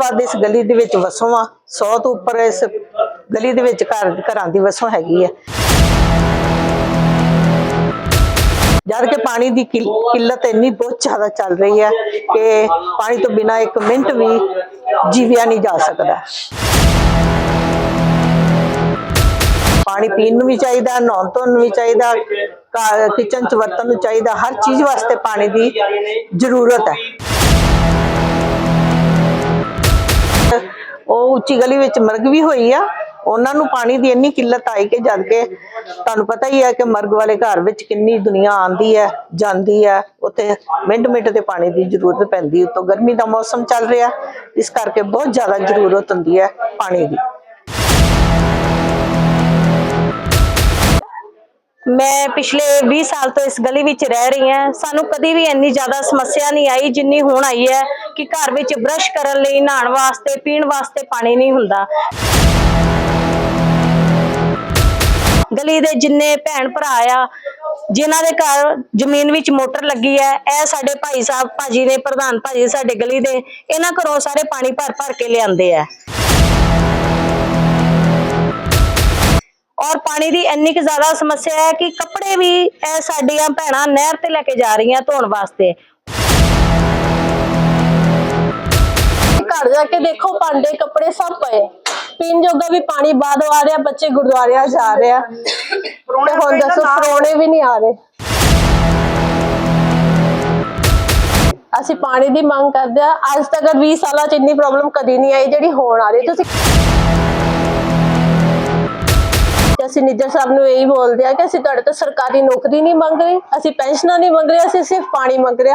ਵੱਧ ਇਸ ਗਲੀ ਦੇ ਵਿੱਚ ਵਸੋਂ ਆ 100 ਤੋਂ ਉੱਪਰ ਇਸ ਗਲੀ ਦੇ ਵਿੱਚ ਘਰ, ਘਰਾਂ ਦੀ ਵਸੋਂ ਹੈਗੀ ਹੈ ਜਦ ਕਿ ਪਾਣੀ ਦੀ ਕਿੱਲਤ ਇੰਨੀ ਬਹੁਤ ਜ਼ਿਆਦਾ ਚੱਲ ਰਹੀ ਹੈ ਕਿ ਪਾਣੀ ਤੋਂ ਬਿਨਾ ਇੱਕ ਮਿੰਟ ਵੀ ਜੀਵਿਆ ਨਹੀਂ ਜਾ ਸਕਦਾ। ਪਾਣੀ ਪੀਣ ਨੂੰ ਵੀ ਚਾਹੀਦਾ, ਨਹਾਉਣ ਧੋਣ ਨੂੰ ਵੀ ਚਾਹੀਦਾ ਕਿਚਨ ਚ ਵਰਤਣ ਨੂੰ ਚਾਹੀਦਾ, ਹਰ ਚੀਜ਼ ਵਾਸਤੇ ਪਾਣੀ ਦੀ ਜ਼ਰੂਰਤ ਹੈ। ਉਹ ਉੱਚੀ ਗਲੀ ਵਿੱਚ ਮਰਗ ਵੀ ਹੋਈ ਆ। ਉਹਨਾਂ ਨੂੰ ਪਾਣੀ ਦੀ ਇੰਨੀ ਕਿੱਲਤ ਆਈ ਕਿ ਜਦ ਕਿ ਤੁਹਾਨੂੰ ਪਤਾ ਹੀ ਹੈ ਕਿ ਮਰਗ ਵਾਲੇ ਘਰ ਵਿੱਚ ਕਿੰਨੀ ਦੁਨੀਆ ਆਂਦੀ ਹੈ, ਜਾਂਦੀ ਹੈ। ਉੱਥੇ ਮਿੰਟ ਮਿੰਟ ਤੇ ਪਾਣੀ ਦੀ ਜ਼ਰੂਰਤ ਪੈਂਦੀ, ਉਤੋਂ ਗਰਮੀ ਦਾ ਮੌਸਮ ਚੱਲ ਰਿਹਾ। ਇਸ ਕਰਕੇ ਬਹੁਤ ਜ਼ਿਆਦਾ ਜ਼ਰੂਰਤ ਹੁੰਦੀ ਹੈ ਪਾਣੀ ਦੀ। ਮੈਂ ਪਿਛਲੇ 20 ਸਾਲ ਤੋਂ ਇਸ ਗਲੀ ਵਿੱਚ ਰਹਿ ਰਹੀ ਹਾਂ। ਸਾਨੂੰ ਕਦੀ ਵੀ ਇੰਨੀ ਜ਼ਿਆਦਾ ਸਮੱਸਿਆ ਨਹੀਂ ਆਈ ਜਿੰਨੀ ਹੁਣ ਆਈ ਹੈ ਕਿ ਘਰ ਵਿੱਚ ਬਰਸ਼ ਕਰਨ ਲਈ, ਨਹਾਉਣ ਵਾਸਤੇ, ਪੀਣ ਵਾਸਤੇ ਪਾਣੀ ਨਹੀਂ ਹੁੰਦਾ। ਗਲੀ ਦੇ ਜਿੰਨੇ ਭੈਣ ਭਰਾ ਆ, ਜਿਨ੍ਹਾਂ ਦੇ ਘਰ ਜ਼ਮੀਨ ਵਿੱਚ ਮੋਟਰ ਲੱਗੀ ਹੈ, ਇਹ ਸਾਡੇ ਭਾਈ ਸਾਹਿਬ, ਭਾਜੀ ਨੇ ਪ੍ਰਧਾਨ ਭਾਜੀ ਸਾਡੇ ਗਲੀ ਦੇ, ਇਹਨਾਂ ਘਰੋਂ ਸਾਰੇ ਪਾਣੀ ਭਰ ਭਰ ਕੇ ਲਿਆਂਦੇ ਆ। ਔਰ ਪਾਣੀ ਦੀ ਇੰਨੀ ਕੁ ਜ਼ਿਆਦਾ ਸਮੱਸਿਆ ਹੈ ਕਿ ਕੱਪੜੇ ਵੀ ਇਹ ਸਾਡੀਆਂ ਭੈਣਾਂ ਨਹਿਰ ਤੇ ਲੈ ਕੇ ਜਾ ਰਹੀਆਂ ਧੋਣ ਵਾਸਤੇ। ਘਰ ਜਾ ਕੇ ਦੇਖੋ, ਭਾਂਡੇ, ਕੱਪੜੇ ਸਭ ਪਏ। ਪੀਣ ਜੋਗਾ ਵੀ ਪਾਣੀ ਬਾਦ ਆ ਰਿਹਾ, ਬੱਚੇ ਗੁਰਦੁਆਰਿਆਂ ਜਾ ਰਹੇ ਆ। ਤੇ ਹੁਣ ਦੱਸੋ, ਪਰੋਣੇ ਵੀ ਨਹੀਂ ਆ ਰਹੇ। ਅਸੀਂ ਪਾਣੀ ਦੀ ਮੰਗ ਕਰਦੇ ਆ। ਅੱਜ ਤੱਕ 20 ਸਾਲਾਂ ਚ ਇੰਨੀ ਪ੍ਰੋਬਲਮ ਕਦੀ ਨਹੀਂ ਆਈ ਜਿਹੜੀ ਹੋਣ ਆ ਰਹੀ। ਤੁਸੀਂ ਤੇ ਅਸੀਂ ਨਿੱਜਰ ਸਾਹਿਬ ਨੂੰ ਇਹੀ ਬੋਲਦੇ ਆ ਕਿ ਅਸੀਂ ਤੁਹਾਡੇ ਤੋਂ ਸਰਕਾਰੀ ਨੌਕਰੀ ਨਹੀਂ ਮੰਗ ਰਹੇ, ਅਸੀਂ ਪੈਨਸ਼ਨਾਂ ਨਹੀਂ ਮੰਗ ਰਹੇ, ਅਸੀਂ ਸਿਰਫ ਪਾਣੀ ਮੰਗ ਰਹੇ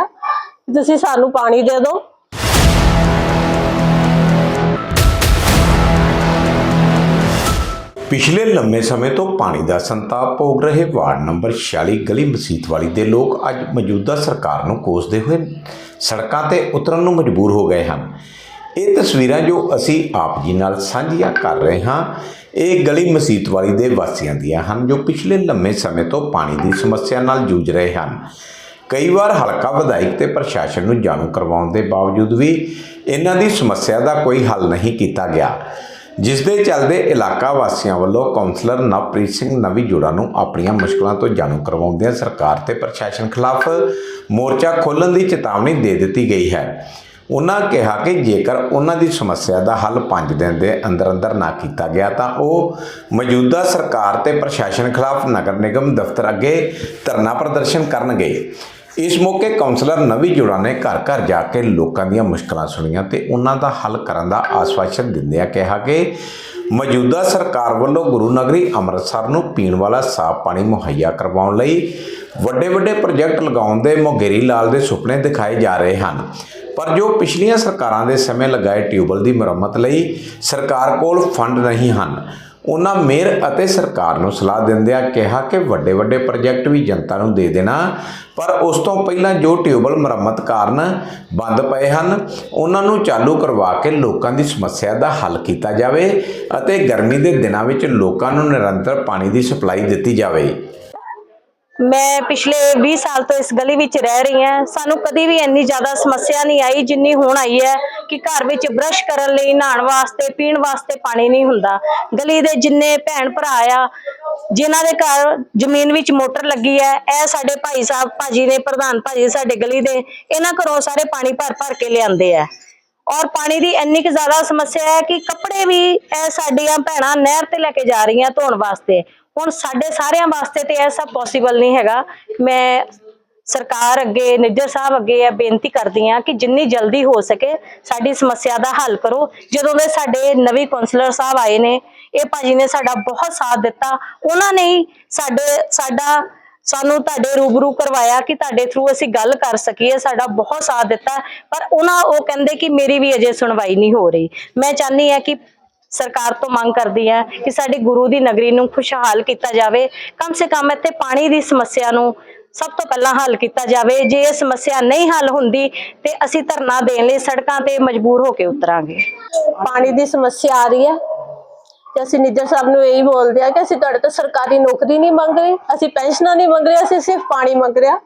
ਤੁਸੀਂ ਸਾਨੂੰ ਪਾਣੀ ਦੇ ਦਿਓ। ਪਿਛਲੇ ਲੰਮੇ ਸਮੇਂ ਤੋਂ ਪਾਣੀ ਦਾ ਸੰਤਾਪ ਭੋਗ ਰਹੇ ਵਾਰਡ ਨੰਬਰ 46 ਗਲੀ ਮਸੀਤ ਵਾਲੀ ਦੇ ਲੋਕ ਅੱਜ ਮੌਜੂਦਾ ਸਰਕਾਰ ਨੂੰ ਕੋਸਦੇ ਹੋਏ ਸੜਕਾਂ ਤੇ ਉਤਰਨ ਨੂੰ ਮਜਬੂਰ ਹੋ ਗਏ ਹਨ। ਇਹ ਤਸਵੀਰਾਂ ਜੋ ਅਸੀਂ ਆਪ ਜੀ ਨਾਲ ਸਾਂਝੀਆਂ ਕਰ ਰਹੇ ਹਾਂ ਇਹ ਗਲੀ ਮਸੀਤ ਵਾਲੀ ਦੇ ਵਾਸੀਆਂ ਦੀਆਂ ਹਨ ਜੋ ਪਿਛਲੇ ਲੰਮੇ ਸਮੇਂ ਤੋਂ ਪਾਣੀ ਦੀ ਸਮੱਸਿਆ ਨਾਲ ਜੂਝ ਰਹੇ ਹਨ। ਕਈ ਵਾਰ ਹਲਕਾ ਵਿਧਾਇਕ ਤੇ ਪ੍ਰਸ਼ਾਸਨ ਨੂੰ ਜਾਣੂ ਕਰਵਾਉਣ ਦੇ ਬਾਵਜੂਦ ਵੀ ਇਹਨਾਂ ਦੀ ਸਮੱਸਿਆ ਦਾ ਕੋਈ ਹੱਲ ਨਹੀਂ ਕੀਤਾ ਗਿਆ, ਜਿਸ ਦੇ ਚੱਲਦੇ ਇਲਾਕਾ ਵਾਸੀਆਂ ਵੱਲੋਂ ਕਾਉਂਸਲਰ ਨਵਪ੍ਰੀਤ ਸਿੰਘ ਨਵੀ ਜੋੜਾ ਨੂੰ ਆਪਣੀਆਂ ਮੁਸ਼ਕਲਾਂ ਤੋਂ ਜਾਣੂ ਕਰਵਾਉਂਦਿਆਂ ਸਰਕਾਰ ਤੇ ਪ੍ਰਸ਼ਾਸਨ ਖਿਲਾਫ ਮੋਰਚਾ ਖੋਲ੍ਹਣ ਦੀ ਚੇਤਾਵਨੀ ਦੇ ਦਿੱਤੀ ਗਈ ਹੈ। ਉਹਨਾਂ ਕਿਹਾ ਕਿ ਜੇਕਰ ਉਹਨਾਂ ਦੀ ਸਮੱਸਿਆ ਦਾ ਹੱਲ 5 ਦਿਨ ਦੇ ਅੰਦਰ ਅੰਦਰ ਨਾ ਕੀਤਾ ਗਿਆ ਤਾਂ ਉਹ ਮੌਜੂਦਾ ਸਰਕਾਰ ਤੇ ਪ੍ਰਸ਼ਾਸਨ ਖਿਲਾਫ ਨਗਰ ਨਿਗਮ ਦਫ਼ਤਰ ਅੱਗੇ ਧਰਨਾ ਪ੍ਰਦਰਸ਼ਨ ਕਰਨਗੇ। ਇਸ ਮੌਕੇ ਕਾਉਂਸਲਰ ਨਵੀ ਜੋੜਾ ਨੇ ਘਰ ਘਰ ਜਾ ਕੇ ਲੋਕਾਂ ਦੀਆਂ ਮੁਸ਼ਕਲਾਂ ਸੁਣੀਆਂ ਤੇ ਉਹਨਾਂ ਦਾ ਹੱਲ ਕਰਨ ਦਾ ਆਸ਼ਵਾਸਨ ਦਿੰਦਿਆਂ ਕਿਹਾ ਕਿ ਮੌਜੂਦਾ ਸਰਕਾਰ ਵੱਲੋਂ ਗੁਰੂ ਨਗਰੀ ਅੰਮ੍ਰਿਤਸਰ ਨੂੰ ਪੀਣ ਵਾਲਾ ਸਾਫ਼ ਪਾਣੀ ਮੁਹੱਈਆ ਕਰਵਾਉਣ ਲਈ ਵੱਡੇ ਵੱਡੇ ਪ੍ਰੋਜੈਕਟ ਲਗਾਉਣ ਦੇ ਮੋਗੇਰੀ ਲਾਲ ਦੇ ਸੁਪਨੇ ਦਿਖਾਏ ਜਾ ਰਹੇ ਹਨ। ਪਰ ਜੋ ਪਿਛਲੀਆਂ ਸਰਕਾਰਾਂ ਦੇ ਸਮੇਂ ਲਗਾਏ ਟਿਊਬਲ ਦੀ ਮੁਰੰਮਤ ਲਈ ਸਰਕਾਰ ਕੋਲ ਫੰਡ ਨਹੀਂ ਹਨ ਉਹਨਾਂ ਮੇਅਰ ਅਤੇ ਸਰਕਾਰ ਨੂੰ ਸਲਾਹ ਦਿੰਦਿਆਂ ਕਿਹਾ ਕਿ ਵੱਡੇ ਵੱਡੇ ਪ੍ਰੋਜੈਕਟ ਵੀ ਜਨਤਾ ਨੂੰ ਦੇ ਦੇਣਾ, ਪਰ ਉਸ ਤੋਂ ਪਹਿਲਾਂ ਜੋ ਟਿਊਬਲ ਮੁਰੰਮਤ ਕਾਰਨ ਬੰਦ ਪਏ ਹਨ, ਉਹਨਾਂ ਨੂੰ ਚਾਲੂ ਕਰਵਾ ਕੇ ਲੋਕਾਂ ਦੀ ਸਮੱਸਿਆ ਦਾ ਹੱਲ ਕੀਤਾ ਜਾਵੇ ਅਤੇ ਗਰਮੀ ਦੇ ਦਿਨਾਂ ਵਿੱਚ ਲੋਕਾਂ ਨੂੰ ਨਿਰੰਤਰ ਪਾਣੀ ਦੀ ਸਪਲਾਈ ਦਿੱਤੀ ਜਾਵੇ। ਮੈਂ ਪਿਛਲੇ 20 ਸਾਲ ਤੋਂ ਇਸ ਗਲੀ ਵਿੱਚ ਰਹਿ ਰਹੀ ਹਾਂ। ਸਾਨੂੰ ਕਦੀ ਵੀ ਇੰਨੀ ਜ਼ਿਆਦਾ ਸਮੱਸਿਆ ਨਹੀਂ ਆਈ, ਜਿੰਨੀ ਹੁਣ ਆਈ ਹੈ ਕਿ ਘਰ ਵਿੱਚ ਬਰਸ਼ ਕਰਨ ਲਈ, ਨਹਾਉਣ ਵਾਸਤੇ, ਪੀਣ ਵਾਸਤੇ ਪਾਣੀ ਨਹੀਂ ਹੁੰਦਾ। ਗਲੀ ਦੇ ਜਿੰਨੇ ਭੈਣ ਭਰਾ ਆ, ਜਿਨ੍ਹਾਂ ਦੇ ਘਰ ਜ਼ਮੀਨ ਵਿੱਚ ਮੋਟਰ ਲੱਗੀ ਹੈ, ਇਹ ਸਾਡੇ ਭਾਈ ਸਾਹਿਬ, ਭਾਜੀ ਨੇ ਪ੍ਰਧਾਨ ਭਾਜੀ ਸਾਡੇ ਗਲੀ ਦੇ, ਇਹਨਾਂ ਘਰੋਂ ਸਾਰੇ ਪਾਣੀ ਭਰ ਭਰ ਕੇ ਲਿਆਂਦੇ ਆ। ਔਰ ਪਾਣੀ ਦੀ ਇੰਨੀ ਕੁ ਜ਼ਿਆਦਾ ਸਮੱਸਿਆ ਹੈ ਕਿ ਕੱਪੜੇ ਵੀ ਇਹ ਸਾਡੀਆਂ ਭੈਣਾਂ ਨਹਿਰ ਤੇ ਲੈ ਕੇ ਜਾ ਰਹੀਆਂ ਧੋਣ ਵਾਸਤੇ। ਹੁਣ ਸਾਡੇ ਸਾਰਿਆਂ ਵਾਸਤੇ ਤੇ ਇਹ ਸਭ ਪੋਸੀਬਲ ਨਹੀਂ ਹੈਗਾ। ਮੈਂ ਸਰਕਾਰ ਅੱਗੇ, ਨਿੱਜਰ ਸਾਹਿਬ ਅੱਗੇ ਇਹ ਬੇਨਤੀ ਕਰਦੀ ਹਾਂ ਕਿ ਜਿੰਨੀ ਜਲਦੀ ਹੋ ਸਕੇ ਸਾਡੀ ਸਮੱਸਿਆ ਦਾ ਹੱਲ ਕਰੋ। ਜਦੋਂ ਦੇ ਸਾਡੇ ਨਵੀਂ ਕਾਉਂਸਲਰ ਸਾਹਿਬ ਆਏ ਨੇ, ਇਹ ਭਾਜੀ ਨੇ ਸਾਡਾ ਬਹੁਤ ਸਾਥ ਦਿੱਤਾ। ਉਹਨਾਂ ਨੇ ਹੀ ਸਾਡੇ, ਸਾਡਾ, ਸਾਨੂੰ ਤੁਹਾਡੇ ਰੂਬਰੂ ਕਰਵਾਇਆ ਕਿ ਤੁਹਾਡੇ ਥਰੂ ਅਸੀਂ ਗੱਲ ਕਰ ਸਕੀਏ। ਸਾਡਾ ਬਹੁਤ ਸਾਥ ਦਿੱਤਾ। ਪਰ ਉਹਨਾਂ ਉਹ ਕਹਿੰਦੇ ਕਿ ਮੇਰੀ ਵੀ ਅਜੇ ਸੁਣਵਾਈ ਨਹੀਂ ਹੋ ਰਹੀ। ਮੈਂ ਚਾਹਨੀ ਹਾਂ ਕਿ ਸਰਕਾਰ ਤੋਂ ਮੰਗ ਕਰਦੀ ਹੈ ਕਿ ਸਾਡੀ ਗੁਰੂ ਦੀ ਨਗਰੀ ਨੂੰ ਖੁਸ਼ਹਾਲ ਕੀਤਾ ਜਾਵੇ। ਕਮ ਸੇ ਕਮ ਇੱਥੇ ਪਾਣੀ ਦੀ ਸਮੱਸਿਆ ਨੂੰ ਸਭ ਤੋਂ ਪਹਿਲਾਂ ਹੱਲ ਕੀਤਾ ਜਾਵੇ। ਜੇ ਇਹ ਸਮੱਸਿਆ ਨਹੀਂ ਹੱਲ ਹੁੰਦੀ ਤੇ ਅਸੀਂ ਧਰਨਾ ਦੇਣ ਲਈ ਸੜਕਾਂ ਤੇ ਮਜਬੂਰ ਹੋ ਕੇ ਉਤਰਾਂਗੇ। ਪਾਣੀ ਦੀ ਸਮੱਸਿਆ ਆ ਰਹੀ ਹੈ ਤੇ ਅਸੀਂ ਨਿੱਜਰ ਸਾਹਿਬ ਨੂੰ ਇਹੀ ਬੋਲਦੇ ਆ ਕਿ ਅਸੀਂ ਤੁਹਾਡੇ ਤੋਂ ਸਰਕਾਰੀ ਨੌਕਰੀ ਨਹੀਂ ਮੰਗ ਰਹੇ, ਅਸੀਂ ਪੈਨਸ਼ਨਾਂ ਨਹੀਂ ਮੰਗ ਰਹੇ, ਅਸੀਂ ਸਿਰਫ ਪਾਣੀ ਮੰਗ ਰਹੇ ਆ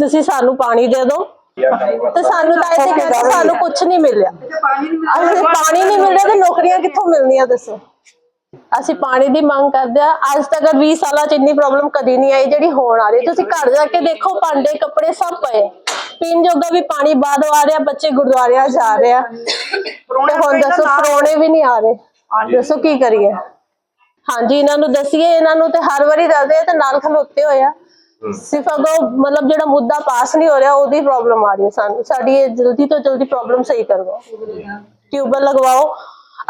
ਤੁਸੀਂ ਸਾਨੂੰ ਪਾਣੀ ਦੇ ਦਿਓ। ਤੇ ਸਾਨੂੰ ਤਾਂ ਇੱਥੇ ਕਹਿੰਦੇ ਸਾਨੂੰ ਕੁਝ ਨਹੀਂ ਮਿਲਿਆ। ਅਸੀਂ ਪਾਣੀ ਨਹੀਂ ਮਿਲ ਰਿਹਾ ਤੇ ਨੌਕਰੀਆਂ ਕਿੱਥੋਂ ਮਿਲਣੀਆਂ ਦੱਸੋ? ਅਸੀਂ ਪਾਣੀ ਦੀ ਮੰਗ ਕਰਦੇ ਆ ਅੱਜ ਤੱਕ 20 ਸਾਲਾਂ ਚ ਇੰਨੀ ਪ੍ਰੋਬਲਮ ਕਦੀ ਨਹੀਂ ਆਈ ਜਿਹੜੀ ਹੋਣ ਆ ਰਹੀ ਤੁਸੀਂ ਘਰ ਜਾ ਕੇ ਦੇਖੋ ਭਾਂਡੇ ਕੱਪੜੇ ਸਭ ਪਏ। ਪੀਣ ਜੋਗਾ ਵੀ ਪਾਣੀ ਬਾਹਰੋਂ ਆ ਰਿਹਾ ਬੱਚੇ ਗੁਰਦੁਆਰਿਆਂ ਜਾ ਰਹੇ ਆ। ਤੇ ਹੁਣ ਦੱਸੋ ਪਰੋਣੇ ਵੀ ਨਹੀਂ ਆ ਰਹੇ। ਦੱਸੋ ਕੀ ਕਰੀਏ? ਹਾਂਜੀ ਇਹਨਾਂ ਨੂੰ ਦਸੀਏ ਇਹਨਾਂ ਨੂੰ ਤੇ ਹਰ ਵਾਰੀ ਦੱਸਦੇ ਆ ਤੇ ਨਾਲ ਖਲੋਤੇ ਹੋਏ ਆ। ਸਿਰਫ ਅਗੋ ਮਤਲਬ ਜਿਹੜਾ ਮੁੱਦਾ ਪਾਸ ਨਹੀਂ ਹੋ ਰਿਹਾ ਉਹਦੀ ਪ੍ਰੋਬਲਮ ਆ ਰਹੀ ਹੈ ਸਾਨੂੰ। ਸਾਡੀ ਇਹ ਜਲਦੀ ਤੋਂ ਜਲਦੀ ਪ੍ਰੋਬਲਮ ਸਹੀ ਕਰਵਾਓ। ਟਿਊਬਲ ਲਗਵਾਓ।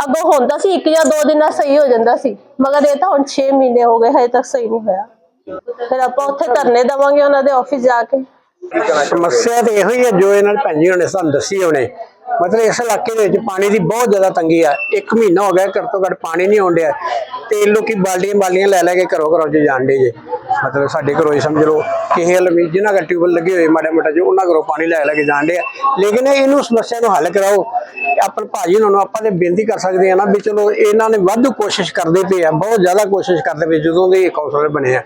ਅੱਗੋਂ ਹੁੰਦਾ ਸੀ ਇੱਕ ਜਾਂ ਦੋ ਦਿਨਾਂ ਸਹੀ ਹੋ ਜਾਂਦਾ ਸੀ ਮਗਰ ਇਹ ਤਾਂ ਹੁਣ 6 ਮਹੀਨੇ ਹੋ ਗਏ ਹਜੇ ਤੱਕ ਸਹੀ ਨਹੀਂ ਹੋਇਆ। ਫਿਰ ਆਪਾਂ ਉੱਥੇ ਧਰਨੇ ਦੇਵਾਂਗੇ ਉਹਨਾਂ ਦੇ ਆਫਿਸ ਜਾ ਕੇ। ਸਮੱਸਿਆ ਤੇ ਇਹੋ ਹੀ ਹੈ ਜੋ ਇਹਨਾਂ ਨੇ ਭੈਣ ਜੀ ਹੁਣੇ ਸਾਨੂੰ ਦੱਸੀ ਉਹਨੇ। ਮਤਲਬ ਇਸ ਇਲਾਕੇ ਦੇ ਵਿੱਚ ਪਾਣੀ ਦੀ ਬਹੁਤ ਜ਼ਿਆਦਾ ਤੰਗੀ ਆ। ਇੱਕ ਮਹੀਨਾ ਹੋ ਗਿਆ ਘੱਟ ਤੋਂ ਘੱਟ ਪਾਣੀ ਨਹੀਂ ਆਉਣ ਡਿਆ। ਤੇ ਲੋਕੀ ਬਾਲਟੀਆਂ ਬਾਲਟੀਆਂ ਲੈ ਲੈ ਕੇ ਘਰੋਂ ਘਰੋਂ ਚ ਜਾਣ ਡੇ ਜੇ। ਮਤਲਬ ਸਾਡੇ ਘਰੋਂ ਹੀ ਸਮਝ ਲਓ ਕਿਸੇ ਹਲ ਵੀ ਜਿਨ੍ਹਾਂ ਦਾ ਟਿਊਬਲ ਲੱਗੇ ਹੋਏ ਮਾੜਾ ਮੋਟਾ ਜੋ, ਉਹਨਾਂ ਘਰੋਂ ਪਾਣੀ ਲੈ ਲੈ ਕੇ ਜਾਣ ਆ ਲੇਕਿਨ ਇਹਨੂੰ ਸਮੱਸਿਆ ਨੂੰ ਹੱਲ ਕਰਾਓ। ਆਪਣੇ ਭਾਜੀ ਉਹਨਾਂ ਨੂੰ ਆਪਾਂ ਤੇ ਬੇਨਤੀ ਕਰ ਸਕਦੇ ਆ ਨਾ ਵੀ ਚਲੋ ਇਹਨਾਂ ਨੇ ਵਾਧੂ ਕੋਸ਼ਿਸ਼ ਕਰਦੇ ਪਏ ਆ, ਬਹੁਤ ਜ਼ਿਆਦਾ ਕੋਸ਼ਿਸ਼ ਕਰਦੇ ਪਏ ਜਦੋਂ ਦੇ ਇਹ ਬਣੇ ਆ।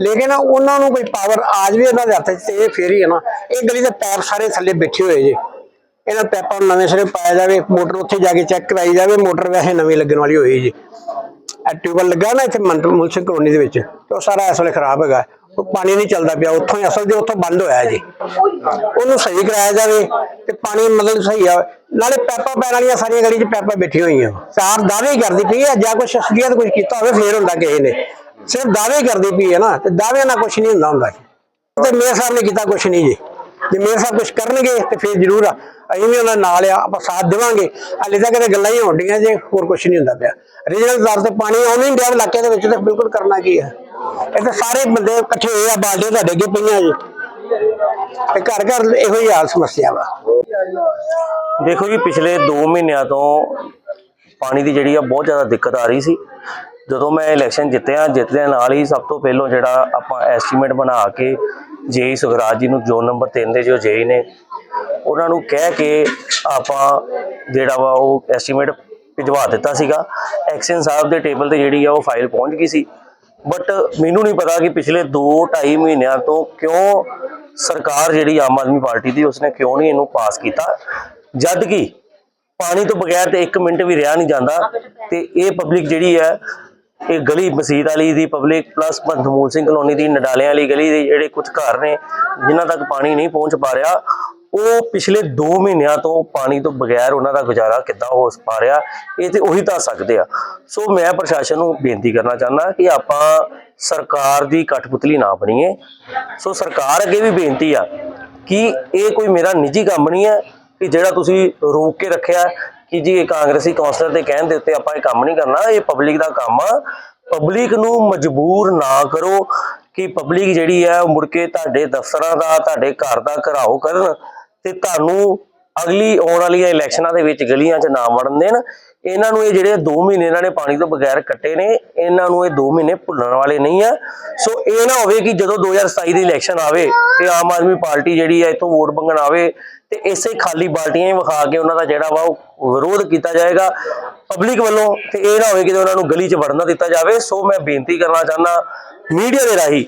ਲੇਕਿਨ ਉਹਨਾਂ ਨੂੰ ਕੋਈ ਪਾਵਰ ਆਜ ਵੀ ਇਹਨਾਂ ਦੇ ਹੱਥ 'ਚ ਇਹ ਫੇਰ ਹੈ ਨਾ, ਇਹ ਗਲੀ ਦੇ ਪੈਪ ਸਾਰੇ ਥੱਲੇ ਬੈਠੇ ਹੋਏ ਜੇ। ਇਹਨਾਂ ਪੈਪਾਂ ਨੂੰ ਨਵੇਂ ਸਿਰੇ ਪਾਇਆ ਜਾਵੇ, ਮੋਟਰ ਉੱਥੇ ਜਾ ਕੇ ਚੈੱਕ ਕਰਾਈ ਜਾਵੇ, ਮੋਟਰ ਵੈਸੇ ਨਵੀਂ ਲੱਗਣ ਵਾਲੀ ਹੋਈ ਜੀ। ਟਿਊਬਲ ਲੱਗਾ ਨਾ ਇੱਥੇ ਮੰਟਰ ਮੁਲਸਿੰਗ ਕਲੋਨੀ ਦੇ ਵਿੱਚ, ਤੇ ਉਹ ਸਾਰਾ ਇਸ ਵੇਲੇ ਖਰਾਬ ਹੈਗਾ। ਉਹ ਪਾਣੀ ਨਹੀਂ ਚੱਲਦਾ ਪਿਆ, ਉੱਥੋਂ ਹੀ ਅਸਲ ਦੇ ਉੱਥੋਂ ਬੰਦ ਹੋਇਆ ਜੀ। ਉਹਨੂੰ ਸਹੀ ਕਰਾਇਆ ਜਾਵੇ ਤੇ ਪਾਣੀ ਮਤਲਬ ਸਹੀ ਆ। ਨਾਲੇ ਪੈਪਾਂ ਪੈਣ ਵਾਲੀਆਂ ਸਾਰੀਆਂ ਗਲੀ 'ਚ ਪੈਪਾਂ ਬੈਠੀ ਹੋਈਆਂ। ਚਾਰ ਦਾਅਵੇ ਕਰਦੀ ਪਈ ਹੈ ਜਾਂ ਕੋਈ ਸ਼ਖਸੀਅਤ ਕੁਝ ਕੀਤਾ ਹੋਵੇ, ਫੇਰ ਹੁੰਦਾ ਕਿਸੇ ਨੇ। ਸਿਰਫ ਦਾਅਵੇ ਕਰਦੀ ਪਈ ਹੈ ਨਾ, ਤੇ ਦਾਅਵਿਆਂ ਨਾਲ ਕੁਝ ਨਹੀਂ ਹੁੰਦਾ ਹੁੰਦਾ। ਤੇ ਮੇਅਰ ਸਾਹਿਬ ਨੇ ਕੀਤਾ ਕੁਝ ਨਹੀਂ ਜੀ। ਜੇ ਮੇਅਰ ਸਾਹਿਬ ਕੁਝ ਕਰਨਗੇ, ਤੇ ਫੇਰ ਜ਼ਰੂਰ ਆ ਅਸੀਂ ਵੀ ਉਹਨਾਂ ਨਾਲ ਆ, ਆਪਾਂ ਸਾਥ ਦੇਵਾਂਗੇ। ਹਲੇ ਤੱਕ ਤੇ ਗੱਲਾਂ ਹੀ ਹੋਣਡੀਆਂ ਜੇ, ਹੋਰ ਕੁਝ ਨਹੀਂ ਹੁੰਦਾ ਪਿਆ। ਰੀਜਨਲ ਦਰ ਤੇ ਪਾਣੀ ਆਉਣ ਨਹੀਂ ਡਿਆ ਇਲਾਕੇ ਦੇ ਵਿੱਚ ਤੇ ਬਿਲਕੁਲ ਕਰਨਾ ਕੀ ਹੈ? ਇਹ ਸਾਰੇ ਬੰਦੇ ਇਕੱਠੇ ਹੋਏ ਆ, ਬਾਲਟੀਆਂ ਤੁਹਾਡੇ ਅੱਗੇ ਪਈਆਂ ਜੀ। ਤੇ ਘਰ ਘਰ ਇਹੋ ਹੀ ਹਾਲ ਸਮੱਸਿਆ ਵਾ। ਦੇਖੋ ਜੀ, ਪਿਛਲੇ 2 ਮਹੀਨਿਆਂ ਤੋਂ ਪਾਣੀ ਦੀ ਜਿਹੜੀ ਆ ਬਹੁਤ ਜ਼ਿਆਦਾ ਦਿੱਕਤ ਆ ਰਹੀ ਸੀ। ਜਦੋਂ ਮੈਂ ਇਲੈਕਸ਼ਨ ਜਿੱਤਿਆ, ਜਿੱਤਦੇ ਨਾਲ ਹੀ ਸਭ ਤੋਂ ਪਹਿਲਾਂ ਜਿਹੜਾ ਆਪਾਂ ਐਸਟੀਮੇਟ ਬਣਾ ਕੇ ਜੇਈ ਸੁਖਰਾਜ ਜੀ ਨੂੰ ਜ਼ੋਨ ਨੰਬਰ 3 ਦੇ ਜੋ ਜੇਈ ਨੇ, ਉਹਨਾਂ ਨੂੰ ਕਹਿ ਕੇ ਆਪਾਂ ਜਿਹੜਾ ਵਾ ਉਹ ਐਸਟੀਮੇਟ ਭਿਜਵਾ ਦਿੱਤਾ ਸੀਗਾ। ਐਕਸ਼ਨ ਸਾਹਿਬ ਦੇ ਟੇਬਲ ਤੇ ਜਿਹੜੀ ਆ ਉਹ ਫਾਈਲ ਪਹੁੰਚ ਗਈ ਸੀ। ਬਟ ਮੈਨੂੰ ਨਹੀਂ ਪਤਾ ਕਿ ਪਿਛਲੇ 2 2.5 ਮਹੀਨਿਆਂ ਤੋਂ ਕਿਉਂ ਸਰਕਾਰ ਜਿਹੜੀ ਆਮ ਆਦਮੀ ਪਾਰਟੀ ਦੀ ਉਸਨੇ ਕਿਉਂ ਨਹੀਂ ਇਹਨੂੰ ਪਾਸ ਕੀਤਾ। ਜਦ ਕਿ ਪਾਣੀ ਤੋਂ ਬਗੈਰ ਤੇ 1 ਮਿੰਟ ਵੀ ਰਿਹਾ ਨਹੀਂ ਜਾਂਦਾ ਤੇ ਇਹ ਪਬਲਿਕ ਜਿਹੜੀ ਹੈ ਇਹ ਗਲੀ ਮਸਜਿਦ ਵਾਲੀ ਦੀ public plus Manmool Singh colony ਦੀ, ਨਡਾਲਿਆਂ ਵਾਲੀ ਗਲੀ ਦੇ ਜਿਹੜੇ ਕੁਝ ਘਰ ਨੇ, ਜਿਨ੍ਹਾਂ ਤੱਕ ਪਾਣੀ ਨਹੀਂ ਪਹੁੰਚ ਪਾ ਰਿਹਾ ਉਹ ਪਿਛਲੇ 2 ਮਹੀਨਿਆਂ ਤੋਂ ਪਾਣੀ ਤੋਂ ਬਗੈਰ ਉਹਨਾਂ ਦਾ ਗੁਜ਼ਾਰਾ ਕਿੱਦਾਂ ਹੋ ਪਾ ਰਿਹਾ, ਇਹ ਤੇ ਉਹੀ ਦੱਸ ਸਕਦੇ ਆ। ਸੋ ਮੈਂ ਪ੍ਰਸ਼ਾਸਨ ਨੂੰ ਬੇਨਤੀ ਕਰਨਾ ਚਾਹੁੰਦਾ ਕਿ ਆਪਾਂ ਸਰਕਾਰ ਦੀ ਕਠਪੁਤਲੀ ਨਾ ਬਣੀਏ। ਸੋ ਸਰਕਾਰ ਅੱਗੇ ਵੀ ਬੇਨਤੀ ਆ ਕਿ ਇਹ ਕੋਈ ਮੇਰਾ ਨਿੱਜੀ ਕੰਮ ਨਹੀਂ ਹੈ ਕਿ ਜਿਹੜਾ ਤੁਸੀਂ ਰੋਕ ਕੇ ਰੱਖਿਆ ਕਿ ਜੀ ਇਹ ਕਾਂਗਰਸੀ ਕੌਂਸਲਰ ਦੇ ਕਹਿਣ ਦੇ ਉੱਤੇ ਆਪਾਂ ਇਹ ਕੰਮ ਨਹੀਂ ਕਰਨਾ, ਇਹ ਪਬਲਿਕ ਦਾ ਕੰਮ ਆ। ਪਬਲਿਕ ਨੂੰ ਮਜਬੂਰ ਨਾ ਕਰੋ ਕਿ ਪਬਲਿਕ ਜਿਹੜੀ ਹੈ ਉਹ ਮੁੜ ਕੇ ਤੁਹਾਡੇ ਦਫ਼ਤਰਾਂ ਦਾ, ਤੁਹਾਡੇ ਘਰ ਦਾ ਘਰਾਓ ਕਰਨ। ਤੇ ਤੁਹਾਨੂੰ ਅਗਲੀ ਆਉਣ ਵਾਲੀਆਂ ਇਲੈਕਸ਼ਨਾਂ ਦੇ ਵਿੱਚ ਗਲੀਆਂ 'ਚ ਨਾ ਵੜਨ ਦੇਣ। ਇਹਨਾਂ ਨੂੰ ਇਹ ਜਿਹੜੇ 2 ਮਹੀਨੇ ਇਹਨਾਂ ਨੇ ਪਾਣੀ ਤੋਂ ਬਗੈਰ ਕੱਟੇ ਨੇ, ਇਹਨਾਂ ਨੂੰ ਇਹ 2 ਮਹੀਨੇ ਭੁੱਲਣ ਵਾਲੇ ਨਹੀਂ ਆ। ਸੋ ਇਹ ਨਾ ਹੋਵੇ ਕਿ ਜਦੋਂ 2027 ਦੀ ਇਲੈਕਸ਼ਨ ਆਵੇ ਤੇ ਆਮ ਆਦਮੀ ਪਾਰਟੀ ਜਿਹੜੀ ਹੈ ਇੱਥੋਂ ਵੋਟ ਮੰਗਣ ਆਵੇ ਤੇ ਇਸੇ ਖਾਲੀ ਬਾਲਟੀਆਂ ਹੀ ਵਿਖਾ ਕੇ ਉਹਨਾਂ ਦਾ ਜਿਹੜਾ ਵਾ ਉਹ ਵਿਰੋਧ ਕੀਤਾ ਜਾਏਗਾ ਪਬਲਿਕ ਵੱਲੋਂ ਤੇ ਇਹ ਨਾ ਹੋਵੇ ਕਿ ਉਹਨਾਂ ਨੂੰ ਗਲੀ 'ਚ ਵੜਨਾ ਦਿੱਤਾ ਜਾਵੇ। ਸੋ ਮੈਂ ਬੇਨਤੀ ਕਰਨਾ ਚਾਹੁੰਦਾ ਮੀਡੀਆ ਦੇ ਰਾਹੀਂ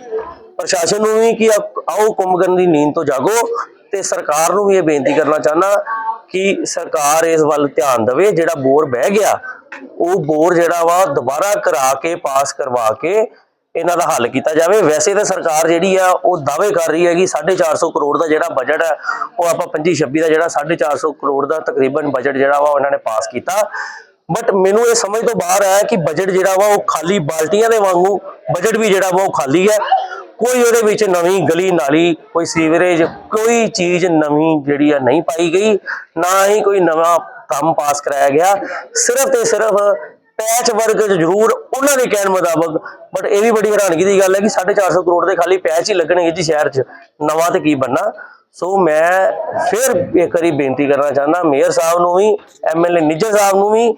ਪ੍ਰਸ਼ਾਸਨ ਨੂੰ ਵੀ ਕਿ ਆਓ ਕੁੰਭਕਰਨ ਦੀ ਨੀਂਦ ਤੋਂ ਜਾਗੋ। ਤੇ ਸਰਕਾਰ ਨੂੰ ਵੀ ਇਹ ਬੇਨਤੀ ਕਰਨਾ ਚਾਹੁੰਦਾ ਕਿ ਸਰਕਾਰ ਇਸ ਵੱਲ ਧਿਆਨ ਦੇਵੇ, ਜਿਹੜਾ ਬੋਰ ਬਹਿ ਗਿਆ, ਉਹ ਬੋਰ ਜਿਹੜਾ ਵਾ ਦੁਬਾਰਾ ਕਰਾ ਕੇ, ਪਾਸ ਕਰਵਾ ਕੇ ਇਹਨਾਂ ਦਾ ਹੱਲ ਕੀਤਾ ਜਾਵੇ। ਵੈਸੇ ਤਾਂ ਸਰਕਾਰ ਜਿਹੜੀ ਆ, ਉਹ ਦਾਅਵੇ ਕਰ ਰਹੀ ਹੈ ਕਿ 450 ਕਰੋੜ ਦਾ ਜਿਹੜਾ ਬਜਟ ਹੈ ਉਹ ਆਪਾਂ 25 26 ਦਾ ਜਿਹੜਾ 450 ਕਰੋੜ ਦਾ ਤਕਰੀਬਨ ਬਜਟ ਜਿਹੜਾ ਵਾ ਉਹਨਾਂ ਨੇ ਪਾਸ ਕੀਤਾ। ਬਟ ਮੈਨੂੰ ਇਹ ਸਮਝ ਤੋਂ ਬਾਹਰ ਆਇਆ ਕਿ ਬਜਟ ਜਿਹੜਾ ਵਾ ਉਹ ਖਾਲੀ ਬਾਲਟੀਆਂ ਦੇ ਵਾਂਗੂ ਬਜਟ ਵੀ ਜਿਹੜਾ ਵਾ ਉਹ ਖਾਲੀ ਹੈ। ਕੋਈ ਉਹਦੇ ਵਿੱਚ ਨਵੀਂ ਗਲੀ, ਨਾਲੀ, ਕੋਈ ਸੀਵਰੇਜ ਕੋਈ ਚੀਜ਼ ਨਵੀਂ ਜਿਹੜੀ ਆ ਨਹੀਂ ਪਾਈ ਗਈ। ਨਾ ਹੀ ਕੋਈ ਨਵਾਂ ਕੰਮ ਪਾਸ ਕਰਾਇਆ ਗਿਆ। ਸਿਰਫ ਤੇ ਸਿਰਫ ਪੈਚ ਵਰਗ ਜ਼ਰੂਰ ਉਹਨਾਂ ਦੇ ਕਹਿਣ ਮੁਤਾਬਕ ਬਟ ਇਹ ਵੀ ਬੜੀ ਹੈਰਾਨਗੀ ਦੀ ਗੱਲ ਹੈ ਕਿ 450 ਕਰੋੜ ਦੇ ਖਾਲੀ ਪੈਚ ਹੀ ਲੱਗਣਗੇ ਜੀ ਸ਼ਹਿਰ 'ਚ। ਨਵਾਂ ਤੇ ਕੀ ਬੰਨਾ ਸੋ ਮੈਂ ਫਿਰ ਇੱਕ ਵਾਰੀ ਬੇਨਤੀ ਕਰਨਾ ਚਾਹੁੰਦਾ, ਮੇਅਰ ਸਾਹਿਬ ਨੂੰ ਵੀ ਐਮਐਲਏ ਨਿੱਜਰ ਸਾਹਿਬ ਨੂੰ ਵੀ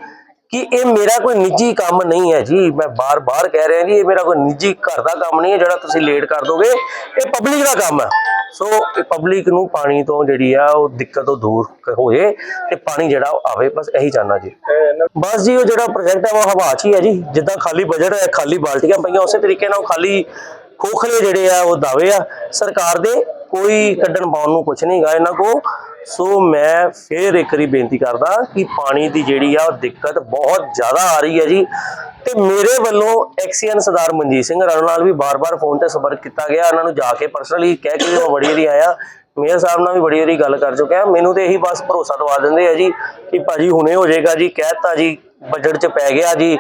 ਕਿ ਇਹ ਮੇਰਾ ਕੋਈ ਨਿੱਜੀ ਕੰਮ ਨਹੀਂ ਹੈ ਜੀ। ਮੈਂ ਬਾਰ-ਬਾਰ ਕਹਿ ਰਿਹਾ ਜੀ, ਇਹ ਮੇਰਾ ਕੋਈ ਨਿੱਜੀ ਘਰ ਦਾ ਕੰਮ ਨਹੀਂ ਹੈ, ਜਿਹੜਾ ਤੁਸੀਂ ਲੇਟ ਕਰ ਦੋਗੇ। ਇਹ ਪਬਲਿਕ ਦਾ ਕੰਮ ਹੈ। ਸੋ ਇਹ ਪਬਲਿਕ ਨੂੰ ਪਾਣੀ ਤੋਂ ਜਿਹੜੀ ਆ, ਉਹ ਦਿੱਕਤ ਤੋਂ ਦੂਰ ਹੋਏ ਤੇ ਪਾਣੀ ਜਿਹੜਾ ਉਹ ਆਵੇ। ਬਸ ਇਹੀ ਚਾਹਨਾ ਜੀ। ਬਸ ਜੀ, ਉਹ ਜਿਹੜਾ ਪ੍ਰੋਜੈਕਟ ਹੈ, ਉਹ ਹਵਾ 'ਚ ਹੀ ਹੈ ਜੀ। ਜਿੱਦਾਂ ਖਾਲੀ ਬਜਟ ਹੈ, ਖਾਲੀ ਬਾਲਟੀਆਂ ਪਈਆਂ, ਉਸੇ ਤਰੀਕੇ ਨਾਲ ਉਹ ਖਾਲੀ ਖੋਖਲੇ ਜਿਹੜੇ ਆ, ਉਹ ਦਾਵੇ ਆ। ਸਰਕਾਰ ਦੇ ਕੋਈ ਕੱਢਣ ਪਾਉਣ ਨੂੰ ਕੁਝ ਨਹੀਂਗਾ ਇਹਨਾਂ ਕੋ ਸੋ ਮੈਂ ਫੇਰ ਇੱਕ ਵਾਰੀ ਬੇਨਤੀ ਕਰਦਾ ਕਿ ਪਾਣੀ ਦੀ ਜਿਹੜੀ ਆ ਦਿੱਕਤ ਬਹੁਤ ਜ਼ਿਆਦਾ ਆ ਰਹੀ ਹੈ ਜੀ। ਤੇ ਮੇਰੇ ਵੱਲੋਂ ਐਕਸੀਅਨ ਸਰਦਾਰ ਮਨਜੀਤ ਸਿੰਘ ਰਾਣਾ ਨਾਲ ਵੀ ਬਾਰ-ਬਾਰ ਫੋਨ ਤੇ ਸੰਪਰਕ ਕੀਤਾ ਗਿਆ। ਉਹਨਾਂ ਨੂੰ ਜਾ ਕੇ ਪਰਸਨਲੀ ਕਹਿ ਕੇ ਵੀ ਮੈਂ ਬੜੀ ਵਾਰੀ ਆਇਆ। ਮੇਅਰ ਸਾਹਿਬ ਨਾਲ ਵੀ ਬੜੀ ਵਾਰੀ ਗੱਲ ਕਰ ਚੁੱਕਿਆ। ਮੈਨੂੰ ਤੇ ਇਹੀ ਬਸ ਭਰੋਸਾ ਦਵਾ ਦਿੰਦੇ ਆ ਜੀ ਕਿ ਭਾਜੀ ਹੁਣੇ ਹੋ ਜਾਏਗਾ ਜੀ। ਕਹਿਤਾ ਜੀ ਬਜਟ 'ਚ ਪੈ ਗਿਆ ਜੀ।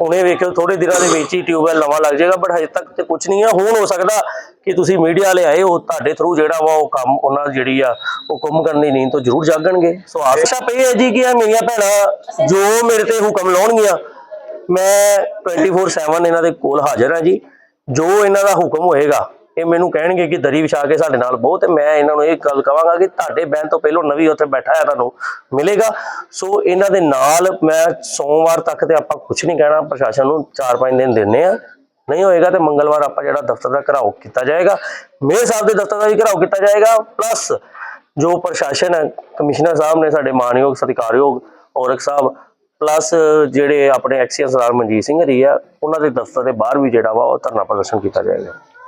ਹੁਣੇ ਵੇਖਿਓ ਥੋੜੇ ਦਿਨਾਂ ਦੇ ਵਿੱਚ ਹੀ ਟਿਊਬਵੈਲ ਨਵਾਂ ਲੱਗ ਜਾਏਗਾ ਬਟ ਹਜੇ ਤੱਕ ਤੇ ਕੁਝ ਨਹੀਂ ਆ। ਹੁਣ ਹੋ ਸਕਦਾ ਕਿ ਤੁਸੀਂ ਮੀਡੀਆ ਵਾਲੇ ਆਏ ਹੋ, ਤੁਹਾਡੇ ਥਰੂ ਜਿਹੜਾ ਵਾ ਉਹ ਕੰਮ, ਉਹਨਾਂ ਦੀ ਜਿਹੜੀ ਆ, ਉਹ ਕੰਮ ਕਰਨ ਦੀ ਨੀਂਦ ਤੋਂ ਜ਼ਰੂਰ ਜਾਗਣਗੇ। ਸੋ ਆਸ਼ਾ ਪਈ ਹੈ ਜੀ ਕਿ ਇਹ ਮੇਰੀਆਂ ਭੈਣਾਂ ਜੋ ਮੇਰੇ ਤੇ ਹੁਕਮ ਲਾਉਣਗੀਆਂ, ਮੈਂ 24/7 ਇਹਨਾਂ ਦੇ ਕੋਲ ਹਾਜ਼ਰ ਹਾਂ ਜੀ। ਜੋ ਇਹਨਾਂ ਦਾ ਹੁਕਮ ਹੋਏਗਾ ਇਹ ਮੈਨੂੰ ਕਹਿਣਗੇ ਕਿ ਦਰੀ ਵਿਛਾ ਕੇ ਸਾਡੇ ਨਾਲ ਬਹੁਤ ਮੈਂ ਇਹਨਾਂ ਨੂੰ ਇਹ ਗੱਲ ਕਵਾਂਗਾ ਕਿ ਤੁਹਾਡੇ ਬੈਨ ਤੋਂ ਪਹਿਲਾਂ ਨਵੀਂ ਉੱਥੇ ਬੈਠਾ ਹੈ ਤੁਹਾਨੂੰ ਮਿਲੇਗਾ। ਸੋ ਇਹਨਾਂ ਦੇ ਨਾਲ ਮੈਂ ਸੋਮਵਾਰ ਤੱਕ ਤੇ ਆਪਾਂ ਕੁਝ ਨਹੀਂ ਕਹਿਣਾ, ਪ੍ਰਸ਼ਾਸਨ ਨੂੰ 4-5 ਦਿਨ ਦਿੰਨੇ ਆ ਨਹੀਂ ਹੋਏਗਾ ਤੇ ਮੰਗਲਵਾਰ ਆਪਾਂ ਜਿਹੜਾ ਦਫ਼ਤਰ ਦਾ ਘਰਾਓ ਕੀਤਾ ਜਾਏਗਾ, ਮੇਅਰ ਸਾਹਿਬ ਦੇ ਦਫ਼ਤਰ ਦਾ ਵੀ ਘਰਾਓ ਕੀਤਾ ਜਾਏਗਾ। ਪਲੱਸ ਜੋ ਪ੍ਰਸ਼ਾਸਨ ਹੈ, ਕਮਿਸ਼ਨਰ ਸਾਹਿਬ ਨੇ ਸਾਡੇ ਮਾਨਯੋਗ, ਸਤਿਕਾਰਯੋਗ ਔਰਖ ਸਾਹਿਬ ਪਲੱਸ ਜਿਹੜੇ ਆਪਣੇ ਐਕਸੀਅਨ ਸਰਦਾਰ ਮਨਜੀਤ ਸਿੰਘ ਹਰੀ ਆ, ਉਹਨਾਂ ਦੇ ਦਫ਼ਤਰ ਦੇ ਬਾਹਰ ਵੀ ਜਿਹੜਾ ਵਾ ਉਹ ਧਰਨਾ ਪ੍ਰਦਰਸ਼ਨ ਕੀਤਾ ਜਾਏਗਾ।